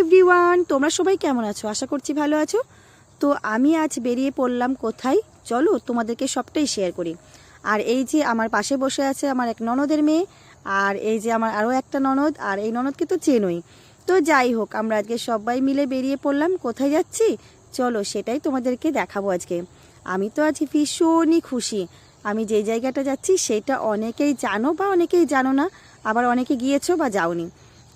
Everyone তোমরা সবাই কেমন আছো? আশা করছি ভালো আছো। তো আমি আজ বেরিয়ে পড়লাম কোথায়? চলো তোমাদেরকে সবটাই শেয়ার করি। আর এই যে আমার পাশে বসে আছে আমার এক ননদের মেয়ে, আর এই যে আমার আরও একটা ননদ, আর এই ননদকে তো চেনই। তো যাই হোক, আমরা আজকে সবাই মিলে বেরিয়ে পড়লাম, কোথায় যাচ্ছি? চলো সেটাই তোমাদেরকে দেখাবো আজকে। আমি তো আজ ভীষণই খুশি। আমি যে জায়গাটা যাচ্ছি সেটা অনেকেই জানো বা অনেকেই জানো না, আবার অনেকে গিয়েছো বা যাওনি।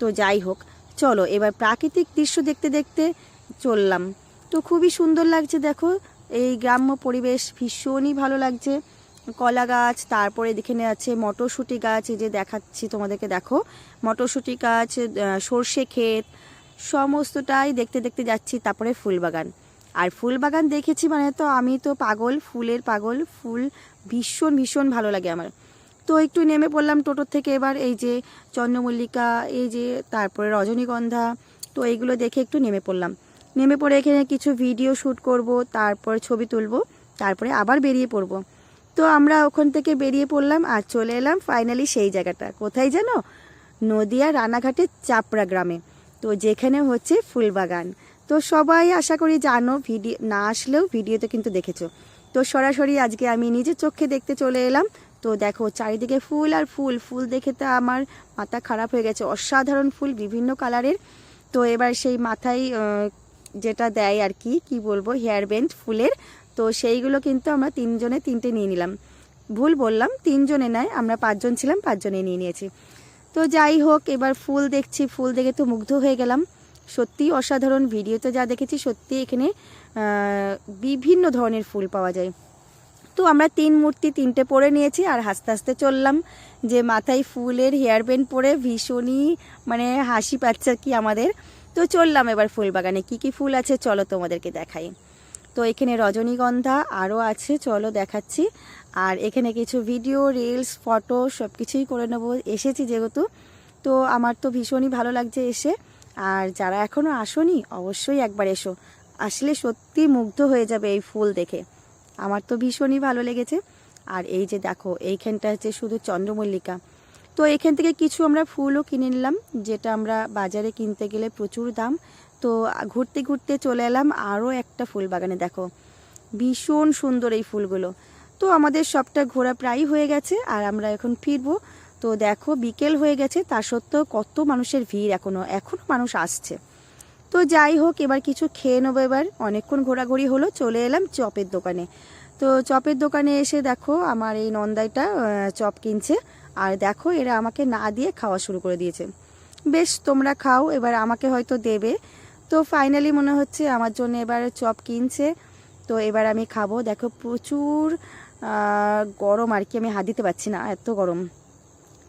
তো যাই হোক চলো, এবার প্রাকৃতিক দৃশ্য দেখতে দেখতে চললাম। তো খুবই সুন্দর লাগছে, দেখো। এই গ্রাম্য পরিবেশ ভীষণই ভালো লাগছে। কলা গাছ, তারপরে এখানে আছে মটরশুঁটি গাছ, এই যে দেখাচ্ছি তোমাদেরকে, দেখো। মটরশুঁটি গাছ সর্ষে ক্ষেত, সমস্তটাই দেখতে দেখতে যাচ্ছি, তারপরে ফুল বাগান আর ফুল বাগান দেখেছি মানে তো আমি তো পাগল, ফুলের পাগল, ফুল ভীষণ ভীষণ ভালো লাগে আমার। তো একটু নেমে পড়লাম টোটোর থেকে এবার এই যে চন্দ্রমল্লিকা, এই যে তারপরে রজনীগন্ধা, তো এইগুলো দেখে একটু নেমে পড়লাম। নেমে পড়ে এখানে কিছু ভিডিও শ্যুট করব, তারপর ছবি তুলব, তারপরে আবার বেরিয়ে পড়ব। তো আমরা ওখান থেকে বেরিয়ে পড়লাম আর চলে এলাম ফাইনালি সেই জায়গাটা। কোথায় জানো? নদিয়া রানাঘাটের চাপড়া গ্রামে। তো যেখানে হচ্ছে ফুলবাগান। তো সবাই আশা করি জানো, ভিডিও না আসলেও ভিডিওতে কিন্তু দেখেছ। তো সরাসরি আজকে আমি নিজের চোখে দেখতে চলে এলাম। তো দেখো, চারিদিকে ফুল আর ফুল। ফুল দেখে তো আমার মাথা খারাপ হয়ে গেছে। অসাধারণ ফুল, বিভিন্ন কালারের। তো এবার সেই মাথায় যেটা দেয় আর কি কি বলব, হেয়ার ব্যান্ড ফুলের। তো সেইগুলো কিন্তু আমরা তিনজনে তিনটে নিয়ে নিলাম। ভুল বললাম, তিনজনে নয়, আমরা পাঁচজন ছিলাম, পাঁচজনে নিয়ে নিয়েছি। তো যাই হোক, এবার ফুল দেখছি। ফুল দেখে তো মুগ্ধ হয়ে গেলাম। সত্যি অসাধারণ। ভিডিওতে যা দেখেছি সত্যি এখানে বিভিন্ন ধরনের ফুল পাওয়া যায়। তো আমরা তিন মূর্তি তিনটে পরে নিয়েছি আর হাসতে হাসতে চললাম যে মাথায় ফুলের হেয়ার ব্যান্ড পরে ভীষণই মানে হাসি পাচ্ছে কি আমাদের। তো চললাম এবার ফুল বাগানে। কি কি ফুল আছে চলো তোমাদেরকে দেখাই। তো এখানে রজনীগন্ধা আরও আছে, চলো দেখাচ্ছি। আর এখানে কিছু ভিডিও রিলস ফটো সব কিছুই করে নেব। এসেছি যেহেতু, তো আমার তো ভীষণই ভালো লাগছে এসে। আর যারা এখনও আসনি, অবশ্যই একবার এসো। আসলে সত্যি মুগ্ধ হয়ে যাবে এই ফুল দেখে। আমার তো ভীষণই ভালো লেগেছে। আর এই যে দেখো, এইখানটা হচ্ছে শুধু চন্দ্রমল্লিকা। তো এখান থেকে কিছু আমরা ফুলও কিনে নিলাম, যেটা আমরা বাজারে কিনতে গেলে প্রচুর দাম। তো ঘুরতে ঘুরতে চলে এলাম আরও একটা ফুল বাগানে, দেখো। ভীষণ সুন্দর এই ফুলগুলো। তো আমাদের সবটা ঘোরা প্রায় হয়ে গেছে, আর আমরা এখন ফিরবো। তো দেখো, বিকেল হয়ে গেছে, তা সত্ত্বেও কত মানুষের ভিড় এখনও এখনও মানুষ আসছে। তো যাই হোক, এবার কিছু খেয়ে নেব এবার। অনেকক্ষণ ঘোরাঘুরি হলো, চলে এলাম চপের দোকানে। তো চপের দোকানে এসে দেখো, আমার এই নন্দাইটা চপ কিনছে। আর দেখো, এরা আমাকে না দিয়ে খাওয়া শুরু করে দিয়েছে। বেশ, তোমরা খাও, এবার আমাকে হয়তো দেবে। তো ফাইনালি মনে হচ্ছে আমার জন্য এবার চপ কিনছে। তো এবার আমি খাব। দেখো, প্রচুর গরম আর কি, আমি হাত দিতে পারছি না, এত গরম।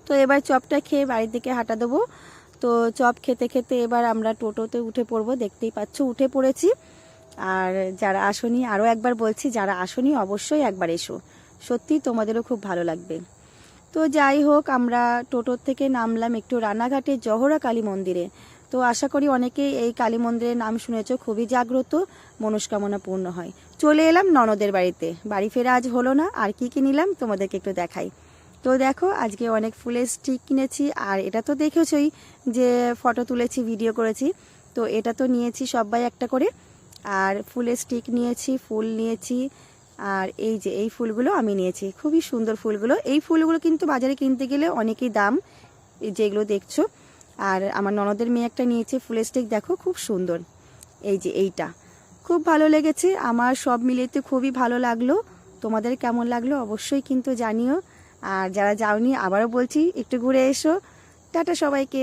তো এবার চপটা খেয়ে বাড়ির দিকে হাঁটা দেবো। তো চপ খেতে খেতে এবার আমরা টোটোতে উঠে পড়ব, দেখতেই পাচ্ছ উঠে পড়েছি। আর যারা আসনি, আরও একবার বলছি, যারা আসনি অবশ্যই একবার এসো। সত্যি তোমাদেরও খুব ভালো লাগবে। তো যাই হোক, আমরা টোটোর থেকে নামলাম একটু রানাঘাটের জহরা কালী মন্দিরে। তো আশা করি অনেকেই এই কালী মন্দিরের নাম শুনেছ, খুবই জাগ্রত, মনস্কামনা পূর্ণ হয়। চলে এলাম ননদের বাড়িতে। বাড়ি ফেরা আজ হলো না, আর কি কি নিলাম তোমাদেরকে একটু দেখাই। তো দেখো, আজকে অনেক ফুলের স্টিক কিনেছি, আর এটা তো দেখেছই যে ফটো তুলেছি, ভিডিও করেছি। তো এটা তো নিয়েছি সবাই একটা করে, আর ফুলের স্টিক নিয়েছি, ফুল নিয়েছি, আর এই যে এই ফুলগুলো আমি নিয়েছি। খুবই সুন্দর ফুলগুলো। এই ফুলগুলো কিন্তু বাজারে কিনতে গেলে অনেকই দাম যেগুলো দেখছ। আর আমার ননদের মেয়ে একটা নিয়েছে, ফুলের স্টিক দেখো, খুব সুন্দর। এই যে এইটা। খুব ভালো লেগেছে, আমার সব মিলিয়ে খুবই ভালো লাগল। তোমাদের কেমন লাগল অবশ্যই কিন্তু জানিও। আর যারা যাওনি আবারও বলছি একটু ঘুরে এসো। টাটা সবাইকে।